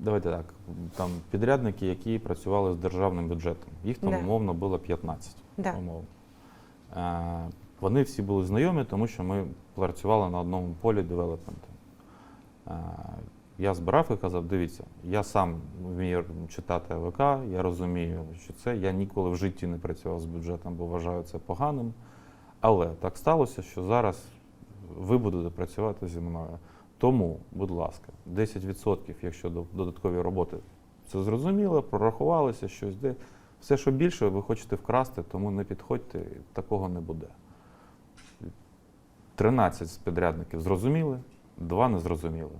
Давайте так. Там підрядники, які працювали з державним бюджетом. Їх там Да. умовно було 15. Да. Умовно. Е, вони всі були знайомі, тому що ми працювали на одному полі девелопменту. Е, я збирав і казав: дивіться, я сам вмію читати АВК, я розумію, що це. Я ніколи в житті не працював з бюджетом, бо вважаю це поганим. Але так сталося, що зараз ви будете працювати зі мною. Тому, будь ласка, 10%, якщо додаткові роботи, це зрозуміло, прорахувалися щось де. Все, що більше, ви хочете вкрасти, тому не підходьте, такого не буде. 13 з підрядників зрозуміли, 2 не зрозуміли.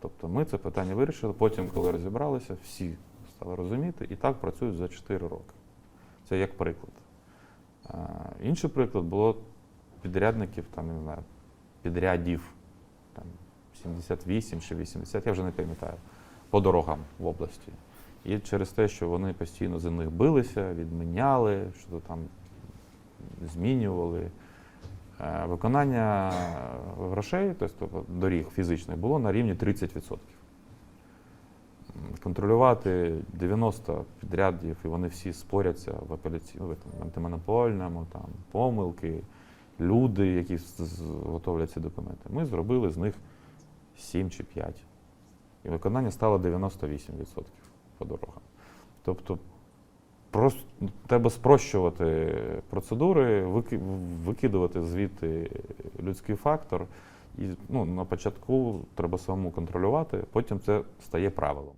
Тобто ми це питання вирішили. Потім, коли розібралися, всі стали розуміти і так працюють за 4 роки. Це як приклад. Інший приклад було підрядників, там, не знаю, підрядів 78 чи 80, я вже не пам'ятаю, по дорогам в області. І через те, що вони постійно за них билися, відміняли, що там змінювали. е, Виконання грошей, тобто доріг фізичних, було на рівні 30%. Контролювати 90 підрядів, і вони всі споряться в апеляційному, в антимонопольному, там, помилки, люди, які готовлять ці документи. Ми зробили з них 7 чи 5. І виконання стало 98% по дорогам. Тобто просто треба спрощувати процедури, викидувати звідти людський фактор. І ну, на початку треба самому контролювати, потім це стає правилом.